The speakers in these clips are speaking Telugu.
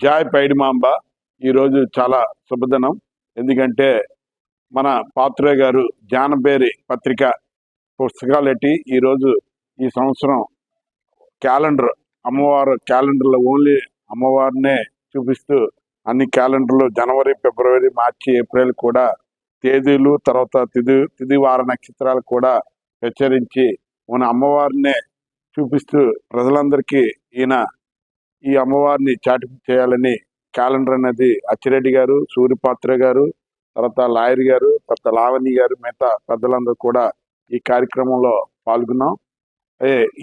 జాయ్ పైడిమాంబ ఈరోజు చాలా శుభదినం. ఎందుకంటే మన పాత్రే గారు జానపేరి పత్రిక పుస్తకాలెట్టి ఈరోజు ఈ సంవత్సరం క్యాలెండర్ అమ్మవారు క్యాలెండర్లో ఓన్లీ అమ్మవారినే చూపిస్తూ అన్ని క్యాలెండర్లు జనవరి ఫిబ్రవరి మార్చి ఏప్రిల్ కూడా తేదీలు తర్వాత తిది తిదివార నక్షత్రాలు కూడా హెచ్చరించి మన అమ్మవారినే చూపిస్తూ ప్రజలందరికీ ఈయన ఈ అమ్మవారిని చాటింపు చేయాలని క్యాలెండర్ అనేది అచ్చిరెడ్డి గారు సూర్యపాత్ర గారు తర్వాత లాయర్ గారు తర్వాత లావణి గారు మిగతా పెద్దలందరూ కూడా ఈ కార్యక్రమంలో పాల్గొన్నాం.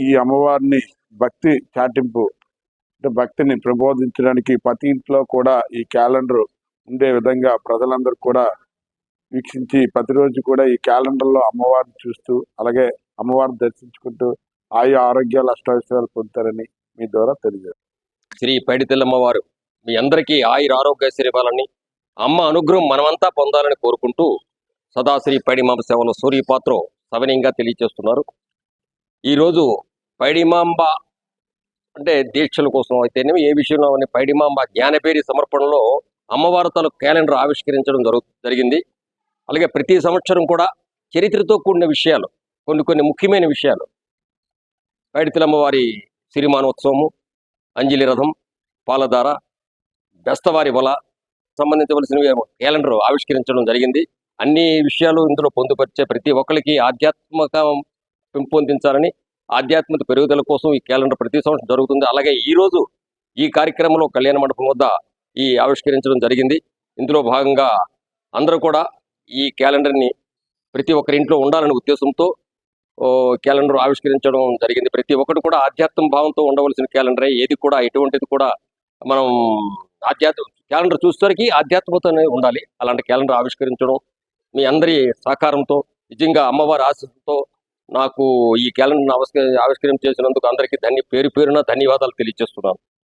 ఈ అమ్మవారిని భక్తి చాటింపు అంటే భక్తిని ప్రబోధించడానికి ప్రతి ఇంట్లో కూడా ఈ క్యాలెండర్ ఉండే విధంగా ప్రజలందరూ కూడా వీక్షించి ప్రతిరోజు కూడా ఈ క్యాలెండర్లో అమ్మవారిని చూస్తూ అలాగే అమ్మవారిని దర్శించుకుంటూ ఆయు ఆరోగ్యాలు అష్టావిషయాలు పొందుతారని మీ ద్వారా తెలియజేస్తారు శ్రీ పైడితెల్లమ్మవారు. మీ అందరికీ ఆయుర ఆరోగ్య ఇవ్వాలని అమ్మ అనుగ్రహం మనమంతా పొందాలని కోరుకుంటూ సదా శ్రీ పైడిమాంబ సేవలో సూర్యపాత్ర సవనీయంగా తెలియజేస్తున్నారు ఈరోజు పైడిమాంబ అంటే దీక్షల కోసం అయితేనేమి ఏ విషయంలో అని పైడిమాంబ జ్ఞానపేరి సమర్పణలో అమ్మవారి తల క్యాలెండర్ ఆవిష్కరించడం జరుగు జరిగింది. అలాగే ప్రతి సంవత్సరం కూడా చరిత్రతో కూడిన విషయాలు కొన్ని కొన్ని ముఖ్యమైన విషయాలు. పైడితలమ్మవారి సిరిమానోత్సవము అంజలి రథం పాలధార బెస్తవారి వల సంబంధించవలసిన క్యాలెండర్ ఆవిష్కరించడం జరిగింది. అన్ని విషయాలు ఇందులో పొందుపరిచే ప్రతి ఒక్కరికి ఆధ్యాత్మిక పెంపొందించాలని ఆధ్యాత్మిక పెరుగుదల కోసం ఈ క్యాలెండర్ ప్రతి సంవత్సరం జరుగుతుంది. అలాగే ఈ రోజు ఈ కార్యక్రమంలో కళ్యాణ మండపం వద్ద ఈ ఆవిష్కరించడం జరిగింది. ఇందులో భాగంగా అందరూ కూడా ఈ క్యాలెండర్ని ప్రతి ఒక్కరి ఇంట్లో ఉండాలనే ఉద్దేశంతో క్యాలెండర్ ఆవిష్కరించడం జరిగింది. ప్రతి ఒక్కరు కూడా ఆధ్యాత్మ భావంతో ఉండవలసిన క్యాలెండరే. ఏది కూడా ఎటువంటిది కూడా మనం ఆధ్యాత్మ క్యాలెండర్ చూసేసరికి ఆధ్యాత్మికతనే ఉండాలి. అలాంటి క్యాలెండర్ ఆవిష్కరించడం మీ అందరి సహకారంతో నిజంగా అమ్మవారి ఆశతో నాకు ఈ క్యాలెండర్ ఆవిష్కరించేసినందుకు అందరికీ ధన్య పేరు పేరున ధన్యవాదాలు తెలియజేస్తున్నాను.